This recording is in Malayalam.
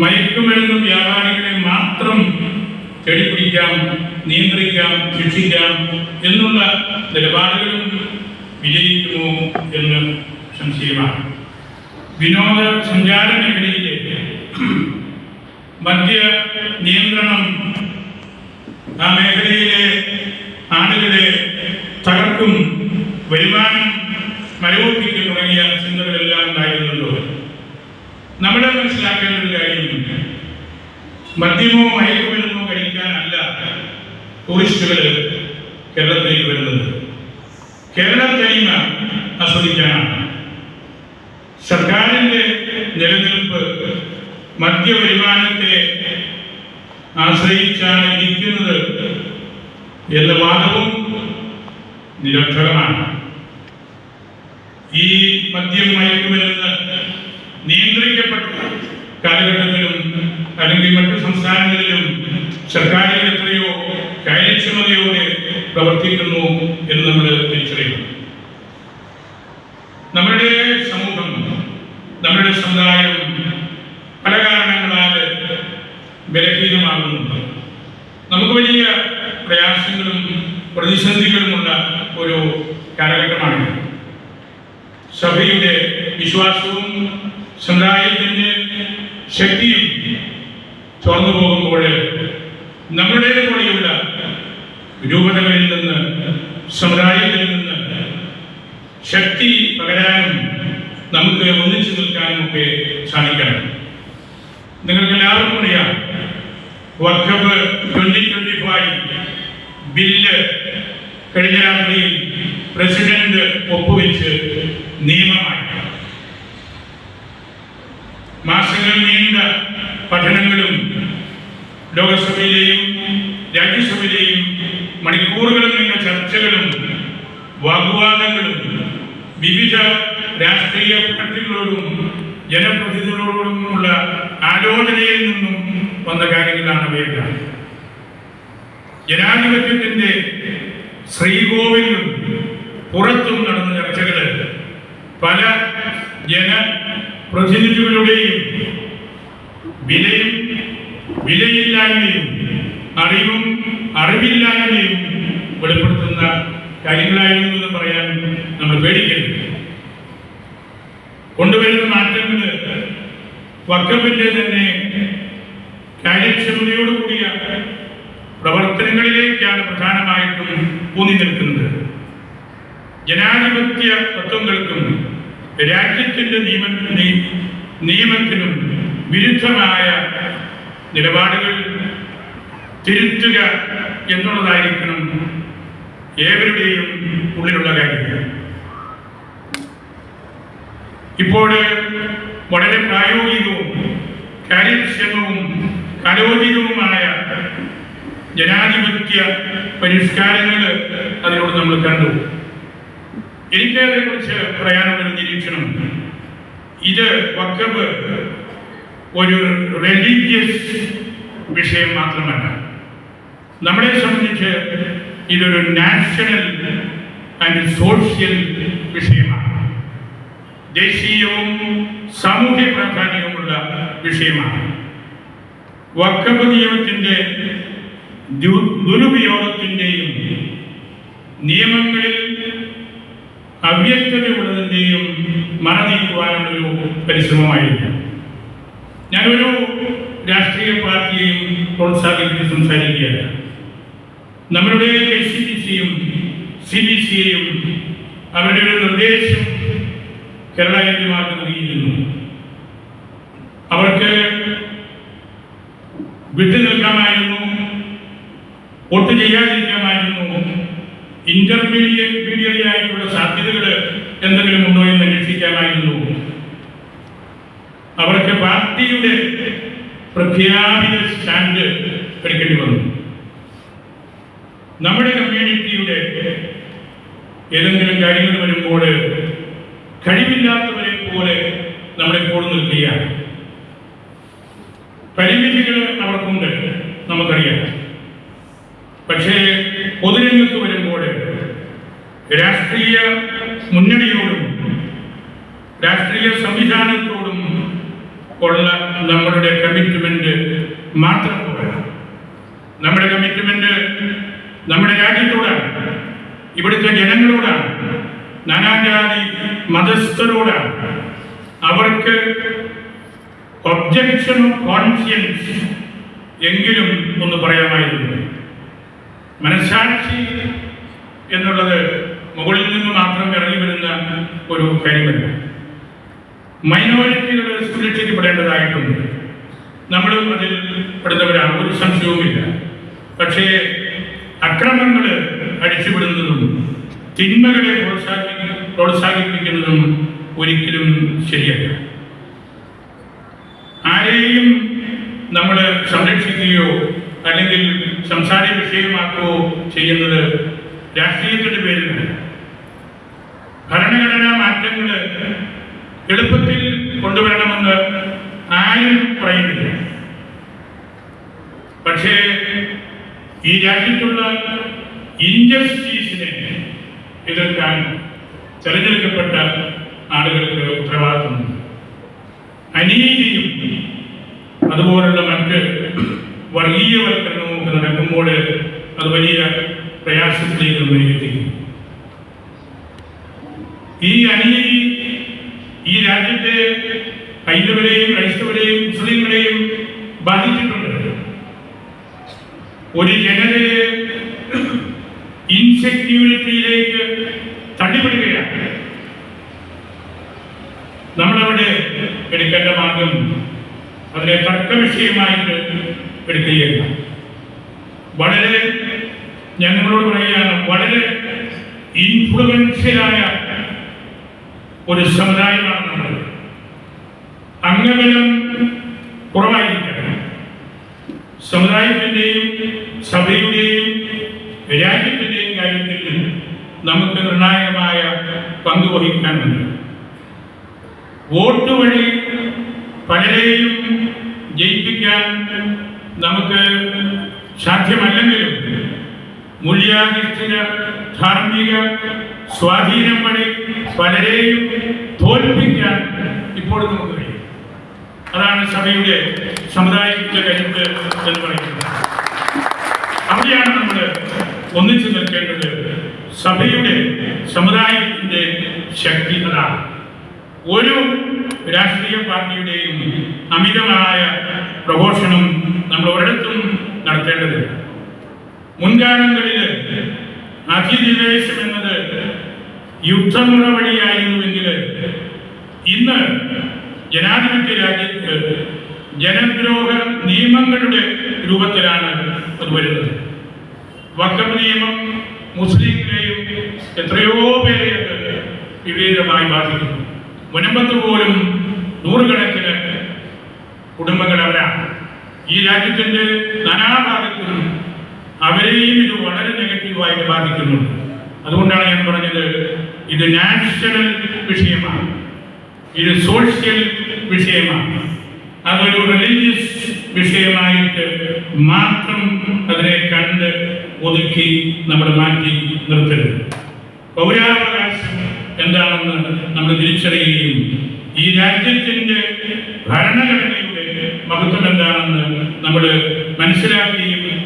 മയക്കുമരുന്ന് വ്യാപാരികളെ മാത്രം ചെടിപിടിക്കാം നിയന്ത്രിക്കാം ശിക്ഷിക്കാം എന്നുള്ള നിലപാടുകളും വിജയിക്കുമോ എന്ന് സംശയമാണ്. വിനോദ സഞ്ചാര മേഖലയിലെ മദ്യ നിയന്ത്രണം ആ മേഖലയിലെ ആളുകളെ തകർക്കും വരുമാനം മരവിപ്പിക്കും തുടങ്ങിയ ചിന്തകളെല്ലാം ഉണ്ടായിരുന്നല്ലോ നമ്മൾ മനസ്സിലാക്കേണ്ട ഒരു കാര്യമുണ്ട്. മദ്യമോ മയക്കുമരുന്നോ കഴിക്കാനല്ല ടൂറിസ്റ്റുകൾ കേരളത്തിലേക്ക് വരുന്നത്. കേരള തനിമ ആസ്വദിക്കാനാണ്. സർക്കാരിന്റെ നിലനിൽപ്പ് മദ്യ വരുമാനത്തെ ആശ്രയിച്ചാണ് ഇരിക്കുന്നത് എന്ന വാദവും നിരക്ഷരമാണ് ഈ മദ്യം മയക്കുമരുന്ന് നിയന്ത്രിക്കപ്പെട്ട കാലഘട്ടത്തിലും അല്ലെങ്കിൽ മറ്റു സംസ്ഥാനങ്ങളിലും സർക്കാരിൽ എത്രയോ കാര്യക്ഷമതയോടെ പ്രവർത്തിക്കുന്നു എന്ന് നമ്മൾ തിരിച്ചറിയണം നമ്മുടെ സമൂഹം നമ്മുടെ സമുദായം പല കാരണങ്ങളാൽ ബലഹീനമാകുന്നുണ്ട് നമുക്ക് വലിയ പ്രയാസങ്ങളും പ്രതിസന്ധികളുമുള്ള ഒരു കാലഘട്ടമാണ് സഭയുടെ വിശ്വാസവും സമുദായത്തിന്റെ ശക്തിയും ചോർന്നു പോകുമ്പോൾ നമ്മുടെ രൂപതകളിൽ നിന്ന് സമുദായത്തിൽ നിന്ന് ശക്തി പകരാനും നമുക്ക് ഒന്നിച്ചു നിൽക്കാനും ഒക്കെ സാധിക്കണം. നിങ്ങൾക്ക് എല്ലാവർക്കും അറിയാം വർക്കപ്പ് ട്വന്റി ട്വന്റി ഫൈവ് ബില്ല് കഴിഞ്ഞ രാത്രിയിൽ പ്രസിഡന്റ് ഒപ്പുവെച്ച് നിയമമായി മാസങ്ങൾ നീണ്ട പഠനങ്ങളും ലോകസഭയിലെയും രാജ്യസഭയിലെയും മണിക്കൂറുകൾ നീണ്ട ചർച്ചകളും വാഗ്വാദങ്ങളും വിവിധ രാഷ്ട്രീയ പാർട്ടികളോടും ജനപ്രതിനിധികളോടുമുള്ള ആലോചനയിൽ നിന്നും വന്ന കാര്യങ്ങളാണ് വേണ്ട ജനാധിപത്യത്തിന്റെ ശ്രീകോവിലും പുറത്തും നടന്ന ചർച്ചകൾ പല ജനപ്രതിനിധികളുടെയും വിലയും വിലയില്ലായ്മയും അറിവും അറിവില്ലായ്മയും വെളിപ്പെടുത്തുന്ന കാര്യങ്ങളായിരുന്നു എന്ന് പറയാൻ നമ്മൾ പേടിക്കരുത്. കൊണ്ടുവരുന്ന മാറ്റങ്ങൾ വക്കപ്പിന്റെ തന്നെ കാര്യക്ഷമതയോടുകൂടിയ പ്രവർത്തനങ്ങളിലേക്കാണ് പ്രധാനമായിട്ടും ഊന്നി നിൽക്കുന്നത്. ജനാധിപത്യ തത്വങ്ങൾക്കും രാജ്യത്തിന്റെ നിയമ നിയമത്തിനും വിരുദ്ധമായ നിലപാടുകൾ തിരുത്തുക എന്നുള്ളതായിരിക്കണം ഏവരുടെയും ഉള്ളിലുള്ള കാര്യം. ഇപ്പോൾ വളരെ പ്രായോഗികവും കാര്യക്ഷമവും കലോചിതവുമായ ജനാധിപത്യ പരിഷ്കാരങ്ങൾ അതിനോട് നമ്മൾ കണ്ടു. എനിക്ക് കുറിച്ച് പറയാനുള്ളൊരു നിരീക്ഷണം. ഇത് വക്കബ് ഒരു റിലീജിയസ് വിഷയം മാത്രമല്ല. നമ്മളെ സംബന്ധിച്ച് ഇതൊരു നാഷണൽ ആൻഡ് സോഷ്യൽ വിഷയമാണ്. ദേശീയവും സാമൂഹ്യ പ്രാധാന്യവുമുള്ള വിഷയമാണ്. വക്കബ് നിയമത്തിന്റെ ദുരുപയോഗത്തിന്റെയും നിയമങ്ങളിൽ അവ്യക്തതയുള്ളതിന്റെയും മറനീക്കുവാനുള്ളൊരു പരിശ്രമമായിരുന്നു ഞാനൊരു രാഷ്ട്രീയ പാർട്ടിയെയും പ്രോത്സാഹിപ്പിച്ച് സംസാരിക്കുകയല്ല നമ്മളുടെ കെ സി ബി സിയും സി ബി സിയെയും അവരുടെ ഒരു നിർദ്ദേശം കേരള എംപിമാർക്ക് നൽകിയിരുന്നു അവർക്ക് വിട്ടു നിൽക്കാമായിരുന്നു വോട്ട് ചെയ്യാതിരിക്കാമായിരുന്നു ഇന്റർമീഡിയറ്റ് മീഡിയറി ആയിട്ടുള്ള സാധ്യതകൾ എന്തെങ്കിലും ഉണ്ടോ എന്ന് അന്വേഷിക്കാമായിരുന്നു അവർക്ക് പാർട്ടിയുടെ പ്രഖ്യാപിത സ്റ്റാൻഡ് എടുക്കേണ്ടി വന്നു. നമ്മുടെ കമ്മ്യൂണിറ്റിയുടെ ഏതെങ്കിലും കാര്യങ്ങൾ വരുമ്പോൾ കഴിവില്ലാത്തവരെ പോലെ നമ്മളെ കൂടെ നിൽക്കുകയാണ്. പരിമിതികൾ അവർക്കുണ്ട് നമുക്കറിയാം. പക്ഷേ പൊതുരംഗത്ത് വരുമ്പോൾ രാഷ്ട്രീയ മുന്നണിയോടും രാഷ്ട്രീയ സംവിധാനത്തോടും ഉള്ള നമ്മളുടെ കമ്മിറ്റ്മെന്റ് മാത്രം പോരാ. നമ്മുടെ കമ്മിറ്റ്മെന്റ് നമ്മുടെ രാജ്യത്തോടാണ് ഇവിടുത്തെ ജനങ്ങളോടാണ് നാനാജാതി മതസ്ഥരോടാണ്. അവർക്ക് ഒബ്ജക്ഷൻ ഓഫ് എങ്കിലും ഒന്ന് പറയാമായിരുന്നു. മനസാക്ഷി എന്നുള്ളത് മുകളിൽ നിന്ന് മാത്രം ഇറങ്ങി വരുന്ന ഒരു കാര്യമല്ല. മൈനോറിറ്റികൾ സുരക്ഷിക്കപ്പെടേണ്ടതായിട്ടുണ്ട് നമ്മളും അതിൽ പെടുന്നവരാണ് ഒരു സംശയവുമില്ല. പക്ഷേ അക്രമങ്ങൾ അടിച്ചുവിടുന്നതും തിന്മകളെ പ്രോത്സാഹി പ്രോത്സാഹിപ്പിക്കുന്നതും ഒരിക്കലും ശരിയല്ല. ആരെയും നമ്മൾ സംരക്ഷിക്കുകയോ അല്ലെങ്കിൽ സംസാര വിഷയമാക്കുകയോ ചെയ്യുന്നത് രാഷ്ട്രീയത്തിന്റെ പേരിലല്ല ഭരണഘടനാ മാറ്റങ്ങൾ എളുപ്പത്തിൽ കൊണ്ടുവരണമെന്ന് ആരും പറയുന്നില്ല. പക്ഷേ ഈ രാജ്യത്തുള്ള ഇൻജസ്റ്റീസിനെ എതിർക്കാൻ തെരഞ്ഞെടുക്കപ്പെട്ട ആളുകൾക്ക് ഉത്തരവാദിത്തമുണ്ട് അനീതിയും അതുപോലുള്ള മറ്റ് വർഗീയവൽക്കരണവും ഒക്കെ നടക്കുമ്പോൾ അത് വലിയ പ്രയാസത്തിലേക്ക് നമ്മെ എത്തിക്കും. ഈ അനീതി ഈ രാജ്യത്തെ ഹൈന്ദവരെയും ക്രൈസ്തവരെയും മുസ്ലിങ്ങളെയും ബാധിച്ചിട്ടുണ്ട്. ഒരു ജനതയെ ഇൻസെക്യൂരിറ്റിയിലേക്ക് തള്ളിവിടുകയാണ് നമ്മളവിടെ എടുക്കേണ്ട മാർഗം അതിനെ തർക്ക വിഷയമായിട്ട് എടുക്കുകയാണ്. വളരെ ഞാൻ നിങ്ങളോട് പറയുകയാണ് വളരെ ഇൻഫ്ലുവൻഷ്യലായ ഒരു സമുദായമാണ് നമ്മൾ അംഗബലം കുറവായിരിക്കണം സമുദായത്തിന്റെയും സഭയുടെയും രാജ്യത്തിന്റെയും കാര്യത്തിൽ നമുക്ക് നിർണായകമായ പങ്ക് വഹിക്കാനുണ്ട് വോട്ട് വഴി പലരെയും ജയിപ്പിക്കാൻ നമുക്ക് സാധ്യമല്ലെങ്കിലും മൂല്യാധിഷ്ഠിത ധാർമ്മിക സ്വാധീനം വഴി പലരെയും തോൽപ്പിക്കാൻ ഇപ്പോൾ നമുക്ക് കഴിയും. അതാണ് സഭയുടെ സമുദായത്തിന്റെ കരുത്ത് എന്ന് പറയുന്നത്. അവിടെയാണ് നമ്മൾ ഒന്നിച്ചു നിൽക്കേണ്ടത്. സഭയുടെ സമുദായത്തിന്റെ ശക്തി അതാണ് ഒരു രാഷ്ട്രീയ പാർട്ടിയുടെയും അമിതമായ പ്രഘോഷണം നമ്മൾ ഒരിടത്തും നടത്തേണ്ടതില്ല. മുൻകാലങ്ങളിൽ അധിനിവേശം എന്നത് യുദ്ധമുറ വഴിയായിരുന്നുവെങ്കിൽ ഇന്ന് ജനാധിപത്യ രാജ്യത്ത് ജനദ്രോഹ നിയമങ്ങളുടെ രൂപത്തിലാണ് അത് വരുന്നത്. വക്കം നിയമം മുസ്ലിങ്ങളെയും എത്രയോ പേരെ വിപരീതമായി ബാധിക്കുന്നു. മുനമ്പത്ത് പോലും നൂറുകണക്കിന് കുടുംബങ്ങൾ അവരാണ് ഈ രാജ്യത്തിന്റെ നാനാഭാഗത്തും അവരെയും ഇത് വളരെ നെഗറ്റീവായിട്ട് ബാധിക്കുന്നുണ്ട്. അതുകൊണ്ടാണ് ഞാൻ പറഞ്ഞത് ഇത് നാഷണൽ വിഷയമാണ്. ഇത് സോഷ്യൽ വിഷയമാണ്. അതൊരു റിലീജിയസ് വിഷയമായിട്ട് മാത്രം അതിനെ കണ്ട് ഒതുക്കി നമ്മൾ മാറ്റി നിർത്തരുത്. പൗരാവകാശം എന്താണെന്ന് നമ്മൾ തിരിച്ചറിയുകയും ഈ രാജ്യത്തിന്റെ ഭരണഘടനയുടെ മഹത്വം എന്താണെന്ന് നമ്മൾ മനസ്സിലാക്കുകയും